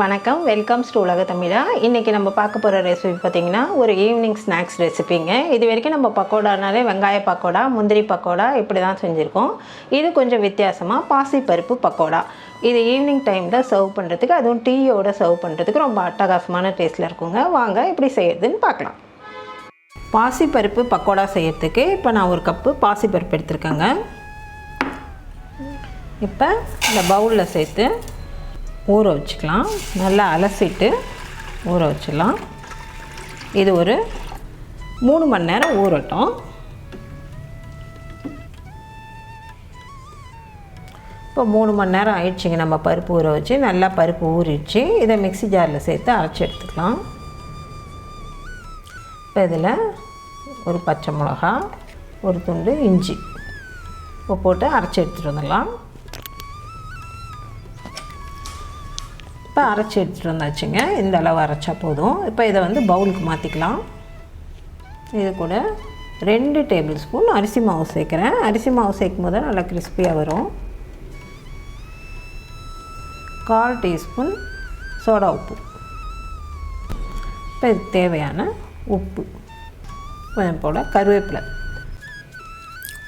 வணக்கம். Welcome to உலக தமிழா? இன்றைக்கி நம்ம பார்க்க போகிற ரெசிபி பார்த்திங்கன்னா ஒரு ஈவினிங் ஸ்நாக்ஸ் ரெசிபிங்க இது வரைக்கும் நம்ம பக்கோடானாலே வெங்காய பக்கோடா முந்திரி பக்கோடா இப்படி தான் செஞ்சுருக்கோம். இது கொஞ்சம் வித்தியாசமாக பாசிப்பருப்பு பக்கோடா. இது ஈவினிங் டைமில் சர்வ் பண்ணுறதுக்கு அதுவும் டீயோட சர்வ் பண்ணுறதுக்கு ரொம்ப அட்டகாசமான டேஸ்ட்டில் இருக்குங்க. வாங்க இப்படி செய்யறதுன்னு பார்க்கலாம். பாசிப்பருப்பு பக்கோடா செய்கிறதுக்கு இப்போ நான் ஒரு கப்பு பாசிப்பருப்பு எடுத்துருக்கேங்க. இப்போ இந்த பவுலில் சேர்த்து ஊற வச்சுக்கலாம். நல்லா அலசிட்டு ஊற வச்சிடலாம். இது ஒரு மூணு மணி நேரம் ஊறட்டும். இப்போ மூணு மணி நேரம் ஆயிடுச்சுங்க. நம்ம பருப்பு ஊற வச்சு நல்லா பருப்பு ஊறிடுச்சு. இதை மிக்ஸி ஜாரில் சேர்த்து அரைச்சி எடுத்துக்கலாம். இப்போ இதில் ஒரு பச்சை மிளகா ஒரு துண்டு இஞ்சி. இப்போ போட்டு அரைச்சி எடுத்துகிட்டு வந்துடலாம். இப்போ அரைச்சி எடுத்துகிட்டு வந்தாச்சுங்க. இந்த அளவு அரைச்சா போதும். இப்போ இதை வந்து பவுலுக்கு மாற்றிக்கலாம் இது கூட ரெண்டு டேபிள் ஸ்பூன் அரிசி மாவு சேர்க்குறேன். அரிசி மாவு சேர்க்கும் போது நல்லா கிறிஸ்பியாக வரும். கால் டீஸ்பூன் சோடா உப்பு. இப்போ இதுக்கு தேவையான உப்பு. கொஞ்சம் போல் கருவேப்பிலை.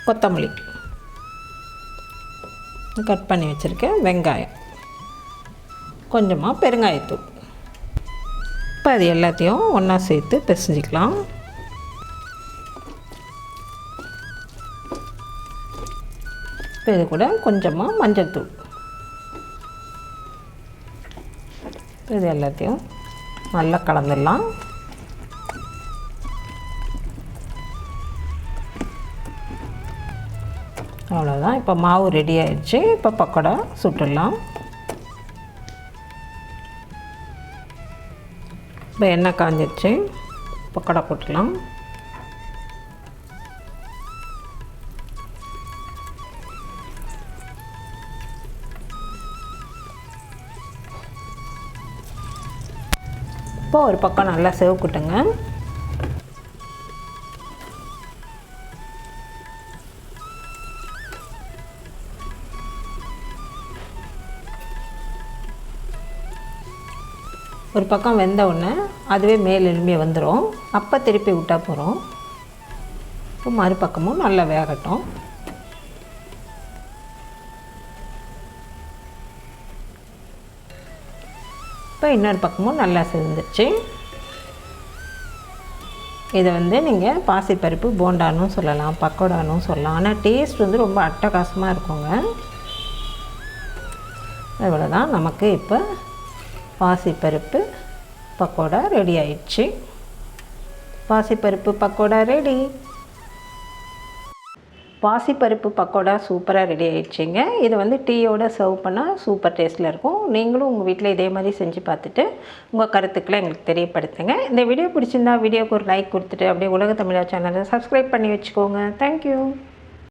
கொத்தமல்லி. கட் பண்ணி வச்சுருக்கேன். வெங்காயம். கொஞ்சமாக பெருங்காயத்தூள் இப்போ அது எல்லாத்தையும் ஒன்றா சேர்த்து பிசைஞ்சிக்கலாம். இப்போ இது கூட கொஞ்சமாக மஞ்சள் தூள். இது எல்லாத்தையும் நல்லா கலந்துடலாம். அவ்வளோதான் இப்போ மாவு ரெடி ஆயிடுச்சு. இப்போ பக்கோடா சுட்டுடலாம். இப்போ எண்ணெய் காஞ்சிடுச்சு பக்கோடா போட்டுக்கலாம். இப்போ ஒரு பக்கம் நல்லா செவக்குட்டுங்க. ஒரு பக்கம் வெந்த உடனே அதுவே மேல் எலும்பிய வந்துடும் அப்போ திருப்பி விட்டால் போகிறோம் இப்போ மறுபக்கமும் நல்லா வேகட்டும். இப்போ இன்னொரு பக்கமும் நல்லா செஞ்சிருச்சு இதை வந்து நீங்கள் பாசிப்பருப்பு போண்டானும் சொல்லலாம் பக்கோடானும் சொல்லலாம். ஆனால் டேஸ்ட் வந்து ரொம்ப அட்டகாசமாக இருக்குங்க. இவ்வளோதான் நமக்கு இப்போ பாசிப்பருப்பு பக்கோடா ரெடி ஆயிடுச்சு. பாசிப்பருப்பு பக்கோடா ரெடி பாசிப்பருப்பு பக்கோடா சூப்பராக ரெடி ஆயிடுச்சுங்க. இது வந்து டீயோட சர்வ் பண்ணால் சூப்பர் டேஸ்ட்டில் இருக்கும். நீங்களும் உங்கள் வீட்டில் இதே மாதிரி செஞ்சு பார்த்துட்டு உங்கள் கருத்துக்களை எங்களுக்கு தெரியப்படுத்துங்க. இந்த வீடியோ பிடிச்சிருந்தா வீடியோக்கு ஒரு லைக் கொடுத்துட்டு அப்படியே உலக தமிழா சேனலை சப்ஸ்கிரைப் பண்ணி வச்சுக்கோங்க. தேங்க்யூ